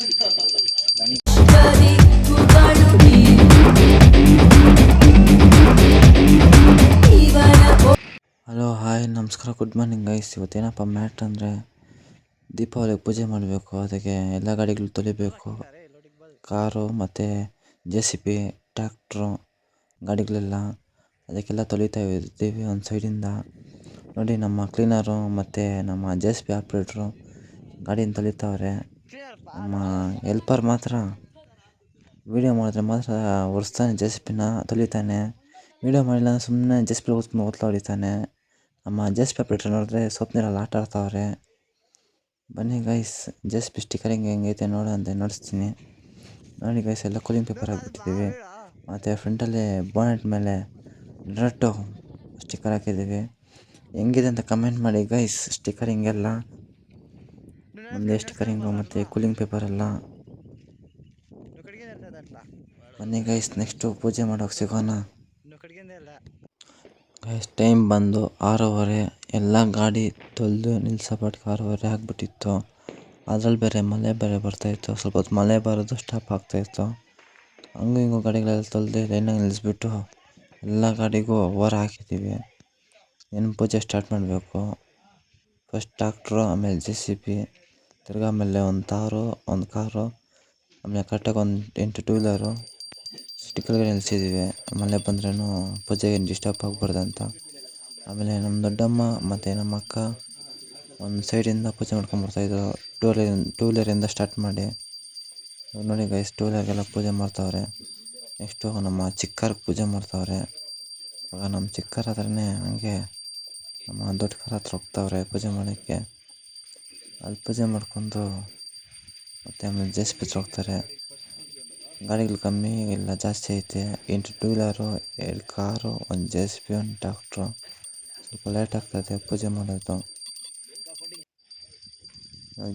Hello, hi, ನಮಸ್ಕಾರ, good morning guys. ಇವತ್ತೇನಪ್ಪ ಮ್ಯಾಟ್ ಅಂದರೆ ದೀಪಾವಳಿಗೆ ಪೂಜೆ ಮಾಡಬೇಕು, ಅದಕ್ಕೆ ಎಲ್ಲ ಗಾಡಿಗಳು ತೊಳಿಬೇಕು. ಕಾರು ಮತ್ತು ಜೆ ಸಿ ಬಿ ಟ್ಯಾಕ್ಟ್ರು ಗಾಡಿಗಳೆಲ್ಲ ಅದಕ್ಕೆಲ್ಲ ತೊಳಿತಾ ಇದ್ದೀವಿ ಒಂದು ಸೈಡಿಂದ ನೋಡಿ, ನಮ್ಮ ಕ್ಲೀನರು ಮತ್ತು ನಮ್ಮ ಜೆ ಸಿ ಬಿ ಆಪ್ರೇಟ್ರು ಗಾಡಿನ ತೊಳಿತಾವ್ರೆ. ನಮ್ಮ ಹೆಲ್ಪರ್ ಮಾತ್ರ ವೀಡಿಯೋ ಮಾಡಿದ್ರೆ ಮಾತ್ರ ಒರೆಸ್ತಾನೆ ಜೆ ಸಿ ಪಿನ ತೊಳಿತಾನೆ. ವೀಡಿಯೋ ಮಾಡಿಲ್ಲ ಅಂದರೆ ಸುಮ್ಮನೆ ಜೆ ಸಿ ಬಿ ಕೂತ್ಕೊಂಡು ಓದ್ಲಾ ಹೊಡಿತಾನೆ. ನಮ್ಮ ಜೆ ಸಿ ಪಿ ಆಪ್ರೇಟ್ರ್ ನೋಡಿದ್ರೆ ಸೋಪ್ ನೀರಲ್ಲಿ ಆಟ ಆಡ್ತಾವ್ರೆ. ಬನ್ನಿ ಗೈಸ್ ಜೆ ಸಿ ಬಿ ಹೆಂಗೆ ಹೆಂಗೈತೆ ನೋಡು ಅಂತ ನೋಡಿಸ್ತೀನಿ. ನೋಡಿ ಗೈಸ್ ಎಲ್ಲ ಕೂಲಿಂಗ್ ಪೇಪರ್ ಹಾಕ್ಬಿಟ್ಟಿದ್ದೀವಿ. ಮತ್ತು ಫ್ರಂಟಲ್ಲಿ ಬೋನೆಟ್ ಮೇಲೆ ಡ್ರಟ್ಟು ಸ್ಟಿಕ್ಕರ್ ಹಾಕಿದ್ದೀವಿ. ಹೆಂಗಿದೆ ಅಂತ ಕಮೆಂಟ್ ಮಾಡಿ ಗೈಸ್ ಸ್ಟಿಕರ್ ಎಲ್ಲ ಮುಂದೆ ಸ್ಟಿಕರಿಂಗು ಮತ್ತು ಕೂಲಿಂಗ್ ಪೇಪರ್ ಎಲ್ಲ. ಬನ್ನಿ ಗೈಸ್ ನೆಕ್ಸ್ಟು ಪೂಜೆ ಮಾಡೋಕೆ ಸಿಗೋಣ. ಗೈಸ್ ಟೈಮ್ ಬಂದು ಆರೂವರೆ, ಎಲ್ಲ ಗಾಡಿ ತೊಳೆದು ನಿಲ್ಸೋಪಾಟ್ಗೆ ಆರೂವರೆ ಆಗಿಬಿಟ್ಟಿತ್ತು. ಅದ್ರಲ್ಲಿ ಬೇರೆ ಮಳೆ ಬೇರೆ ಬರ್ತಾಯಿತ್ತು ಸ್ವಲ್ಪ ಹೊತ್ತು ಮಳೆ ಬರೋದು ಸ್ಟಾಪ್ ಆಗ್ತಾಯಿತ್ತು ಹಂಗೂ ಹಿಂಗೂ ಗಾಡಿಗಳೆಲ್ಲ ತೊಳೆದು ಲೈನಾಗಿ ನಿಲ್ಲಿಸ್ಬಿಟ್ಟು ಎಲ್ಲ ಗಾಡಿಗೂ ಓವರ್ ಹಾಕಿದ್ದೀವಿ. ಏನು ಪೂಜೆ ಸ್ಟಾರ್ಟ್ ಮಾಡಬೇಕು. ಫಸ್ಟ್ ಟ್ಯಾಕ್ಟ್ರು ಆಮೇಲೆ ಜೆ ಸಿ ಬಿ ತಿರ್ಗಾ ಆಮೇಲೆ ಒಂದು ತಾರು, ಒಂದು ಕಾರು, ಆಮೇಲೆ ಕರೆಕ್ಟಾಗಿ ಒಂದು ಎಂಟು ಟೂ ವೀಲರು ಸ್ಟಿಕ್ಕರ್ಗೆ ನಿಲ್ಲಿಸಿದ್ದೀವಿ ಮಳೆ ಬಂದ್ರೂ ಪೂಜೆಗೆ ಡಿಸ್ಟರ್ಬ್ ಆಗಬಾರ್ದು ಅಂತ. ಆಮೇಲೆ ನಮ್ಮ ದೊಡ್ಡಮ್ಮ ಮತ್ತು ನಮ್ಮ ಅಕ್ಕ ಒಂದು ಸೈಡಿಂದ ಪೂಜೆ ಮಾಡ್ಕೊಂಬರ್ತಾಯಿದ್ರು ಟೂ ವೀಲರ್ ಟೂ ವೀಲರಿಂದ ಸ್ಟಾರ್ಟ್ ಮಾಡಿ. ನೋಡಿ ಗೈಸ್ ಟೂ ವೀಲರ್ಗೆಲ್ಲ ಪೂಜೆ ಮಾಡ್ತಾವ್ರೆ. ನೆಕ್ಸ್ಟು ನಮ್ಮ ಚಿಕ್ಕರ್ಗೆ ಪೂಜೆ ಮಾಡ್ತಾವ್ರೆ. ಇವಾಗ ನಮ್ಮ ಚಿಕ್ಕರ ಹತ್ರನೇ ಹಂಗೆ ನಮ್ಮ ದೊಡ್ಡ ಕಾರ್ ಹತ್ರ ಹೋಗ್ತಾವ್ರೆ ಪೂಜೆ ಮಾಡೋಕ್ಕೆ. ಅಲ್ಲಿ ಪೂಜೆ ಮಾಡ್ಕೊಂಡು ಮತ್ತು ಆಮೇಲೆ ಜೆ ಸಿ ಬಿ ಹತ್ರ ಹೋಗ್ತಾರೆ ಗಾಡಿಗಳು ಕಮ್ಮಿ ಇಲ್ಲ ಜಾಸ್ತಿ ಐತೆ. ಎಂಟು ಟೂ ವೀಲರು ಎರಡು ಕಾರು ಒಂದು ಜೆ ಸಿ ಬಿ ಒಂದು ಟ್ಯಾಕ್ಟ್ರು ಸ್ವಲ್ಪ ಲೇಟ್ ಆಗ್ತದೆ ಪೂಜೆ ಮಾಡೋದು.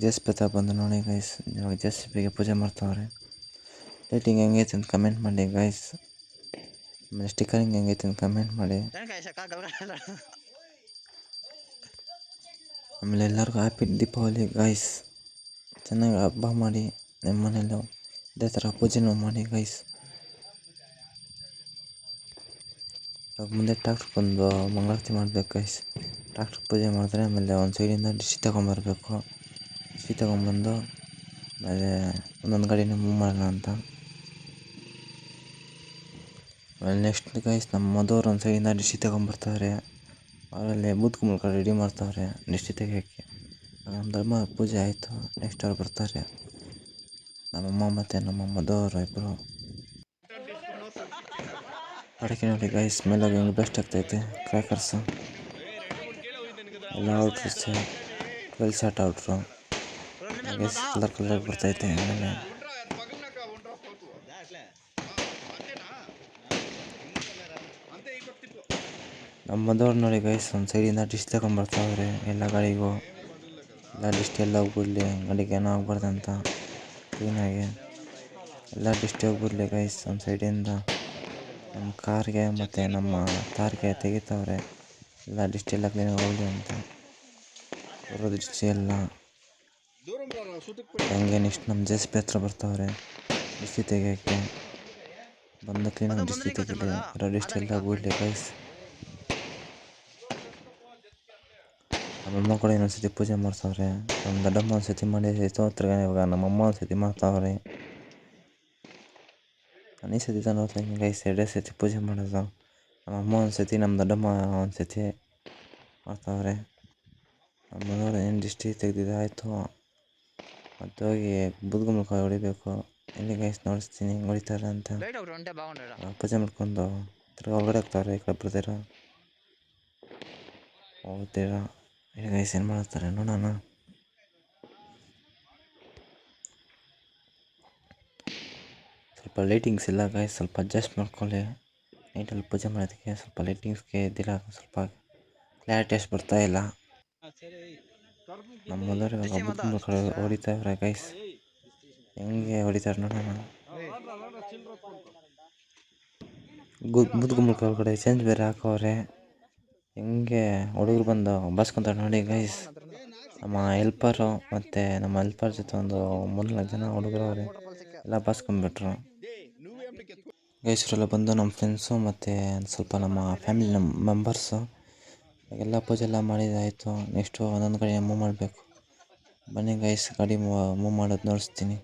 ಜೆ ಸಿ ಬಿ ಹತ್ರ ಬಂದು ನೋಡಿ ಗೈಸ್ ಇವಾಗ ಜೆ ಸಿ ಬಿಗೆ ಪೂಜೆ ಮಾಡ್ತಾವ್ರೆ. ಲೈಟಿಂಗ್ ಹೆಂಗೈತೆ ಅಂತ ಕಮೆಂಟ್ ಮಾಡಿ ಗೈಸ್ ಆಮೇಲೆ ಸ್ಟಿಕರಿಂಗ್ ಹೆಂಗೈತೆ ಅಂತ ಕಮೆಂಟ್ ಮಾಡಿ. ಆಮೇಲೆ ಎಲ್ಲರಿಗೂ ಹ್ಯಾಪಿ ದೀಪಾವಳಿ ಗೈಸ್ ಚೆನ್ನಾಗಿ ಹಬ್ಬ ಮಾಡಿ ನಿಮ್ಮ ಮನೇಲಿ ಇದೇ ಥರ ಪೂಜೆನೂ ಮಾಡಿ ಗೈಸ್ ಇವಾಗ ಮುಂದೆ ಟ್ರ್ಯಾಕ್ಟ್ರ್ ಬಂದು ಮಂಗಳಾರತಿ ಮಾಡ್ಬೇಕು ಗೈಸ್ ಟ್ರ್ಯಾಕ್ಟ್ರ್ ಪೂಜೆ ಮಾಡಿದ್ರೆ ಆಮೇಲೆ ಒಂದು ಸೈಡಿಂದ ಡಿಶಿ ತೊಗೊಂಬರ್ಬೇಕು. ಡಿಶಿ ತಗೊಂಬಂದು ಆಮೇಲೆ ಒಂದೊಂದು ಗಾಡಿನ ಮೂವ್ ಮಾಡೋಣ ಅಂತ. ಆಮೇಲೆ ನೆಕ್ಸ್ಟ್ ಗೈಸ್ ನಮ್ಮ ಮಧುವ್ರು ಒಂದು ಸೈಡಿಂದ ಡಿಶಿ ತಗೊಂಬರ್ತಾರೆ. ಅವರಲ್ಲಿ ಬೂತ್ ಕುಂಬಳಕಾಯಿ ರೆಡಿ ಮಾಡ್ತಾವ್ರೆ ಡಿಶಿ ತೆಗಿಯೋಕ್ಕೆ ನಮ್ಮ ಧರ್ಮ ಪೂಜೆ ಆಯಿತು ನೆಕ್ಸ್ಟ್ ಅವ್ರು ಬರ್ತಾರೆ. ನಮ್ಮಮ್ಮ ಮತ್ತು ನಮ್ಮ ಮದುವರು ಇಬ್ಬರು ಪಟಾಕಿ ನೋಡಿ ಗೈಸ್ ಆಗಿ ಹೆಂಗೆ ಬೆಸ್ಟ್ ಆಗ್ತೈತೆ ಕ್ರ್ಯಾಕರ್ಸು ಎಲ್ಲ ಔಟ್ರಸ್ ಟ್ವೆಲ್ ಶಾಟ್ ಔಟ್ರು ಕಲರ್ ಕಲರ್ ಬರ್ತೈತೆ, ಆಮೇಲೆ ನಮ್ಮ ಬಂದವ್ರು ನೋಡಿ ಗೈಸ್ ಒಂದು ಸೈಡಿಂದ ಡಿಶ್ ತಗೊಂಬರ್ತಾವ್ರೆ ಎಲ್ಲ ಗಾಡಿಗೂ ಎಲ್ಲ ಡಿಸ್ಟ್ ಎಲ್ಲ ಹೋಗ್ಬಿಡ್ಲಿ. ಗಾಡಿಗೆ ಏನೋ ಆಗ್ಬಾರ್ದು ಅಂತ. ಕ್ಲೀನಾಗಿ ಎಲ್ಲ ಡಿಸ್ಟ್ ಹೋಗ್ಬಿಡ್ಲಿ ಗೈಸ್ ಒಂದು ಸೈಡಿಂದ ನಮ್ಮ ಕಾರ್ಗೆ ಮತ್ತು ನಮ್ಮ ತಾರ್ಗೆ ತೆಗಿತಾವ್ರೆ. ಎಲ್ಲ ಡಿಸ್ಟ್ ಎಲ್ಲ ಕ್ಲೀನಾಗಿ ಹೋಗ್ಲಿ ಅಂತ. ಬರೋ ಡಿಶ್ ಎಲ್ಲ. ಹಂಗೆ ನೆಕ್ಸ್ಟ್ ನಮ್ಮ ಜೆ ಸಿ ಪಿ ಹತ್ರ ಬರ್ತಾವ್ರೆ. ಡಿಸ್ಟಿ ತೆಗಿಯೋಕ್ಕೆ. ಬಂದು ಕ್ಲೀನಾಗಿ ಡಿಸ್ಟಿ ತೆಗಿಲಿ. ಇರೋ ಡಿಸ್ಟ್ ಎಲ್ಲ ಹೋಗ್ಬಿಡ್ಲಿ ಗೈಸ್ ನಮ್ಮಮ್ಮ ಕೂಡ ಇನ್ನೊಂದು ಸರ್ತಿ ಪೂಜೆ ಮಾಡ್ಸವ್ರೆ ನಮ್ಮ ದೊಡ್ಡಮ್ಮ ಒಂದು ಸತಿ ಮಾಡಿತ್ತು ತಿರ್ಗಾ ಇವಾಗ ನಮ್ಮಮ್ಮ ಒಂದು ಸರ್ತಿ ಮಾಡ್ತಾವ್ರೆ ನಾನು ಈ ಸರ್ತಿ ತಾನು ಹೋಗ್ತೀನಿ ಎರಡೇ ಸರ್ತಿ ಪೂಜೆ ಮಾಡೋದು ನಮ್ಮಮ್ಮ ಒಂದು ಸತಿ ನಮ್ಮ ದೊಡ್ಡಮ್ಮ ಒಂದು ಸತಿ ಮಾಡ್ತಾವ್ರೆ ನಮ್ಮ ಮನೆಯವ್ರು ಏನು ದಿಷ್ಟಿ ತೆಗ್ದಿದ್ದು ಆಯಿತು ಮತ್ತೆ ಹೋಗಿ ಬುದ್ಗುಂಬಳಕಾಯಿ ಹೊಡಿಬೇಕು ಎಲ್ಲಿ ಗೈಸ್ ನೋಡಿಸ್ತೀನಿ ಹಿಂಗೆ ಹೊಡಿತಾರೆ ಅಂತ ಪೂಜೆ ಮಾಡ್ಕೊಂಡು ತಿರ್ಗಿ ಒಳಗಡೆ ಹೋಗ್ತಾವ್ರೆ ಈ ಕಡೆ ಬರ್ತೀರ ಹೋಗ್ತೀರಾ ಗೈಸ್ ಏನು ಮಾಡ್ತಾರೆ ನೋಡೋಣ ಸ್ವಲ್ಪ ಲೈಟಿಂಗ್ಸ್ ಇಲ್ಲ ಗೈಸ್ ಸ್ವಲ್ಪ ಅಡ್ಜಸ್ಟ್ ಮಾಡ್ಕೊಳ್ಳಿ ನೈಟಲ್ಲಿ ಪೂಜೆ ಮಾಡೋದಕ್ಕೆ ಸ್ವಲ್ಪ ಲೈಟಿಂಗ್ಸ್ಗೆ ಇದ್ದಿಲ್ಲ ಸ್ವಲ್ಪ ಕ್ಲಾರಿಟಿ ಅಷ್ಟು ಬರ್ತಾ ಇಲ್ಲ ನಮ್ಮ ಇವಾಗ ಬುದ್ಗುಂಬಳ ಕಡೆ ಹೊಡಿತಾ ಇವ್ರೆ ಗೈಸ್ ಹೆಂಗೆ ಹೊಡಿತಾರೆ ನೋಡೋಣ ಬುದ್ಗುಂಬಳಕಾಯಿ ಒಳಗಡೆ ಚೇಂಜ್ ಬೇರೆ ಹಾಕವ್ರೆ ಹೆಂಗೆ ಹುಡುಗರು ಬಂದು ಬಾಸ್ಕೊಂತಾರೆ ನೋಡಿ ಗೈಸ್ ನಮ್ಮ ಹೆಲ್ಪರು ಮತ್ತು ನಮ್ಮ ಹೆಲ್ಪರ್ ಜೊತೆ ಒಂದು ಮೂರು ನಾಲ್ಕು ಜನ ಹುಡುಗರು ಅವ್ರೆ, ಎಲ್ಲ ಬಸ್ಕೊಂಬಿಟ್ರು. ಗೈಸ್ರೆಲ್ಲ ಬಂದು ನಮ್ಮ ಫ್ರೆಂಡ್ಸು ಮತ್ತು ಸ್ವಲ್ಪ ನಮ್ಮ ಫ್ಯಾಮಿಲಿ ನಮ್ಮ ಮೆಂಬರ್ಸು ಎಲ್ಲ ಪೂಜೆ ಎಲ್ಲ ಮಾಡಿದ್ದಾಯಿತು ನೆಕ್ಸ್ಟು ಒಂದೊಂದು ಕಡೆ ಮೂವ್ ಮಾಡಬೇಕು. ಬನ್ನಿ ಗೈಸ್ ಗಾಡಿ ಮೂವ್ ಮಾಡೋದು ನೋಡಿಸ್ತೀನಿ.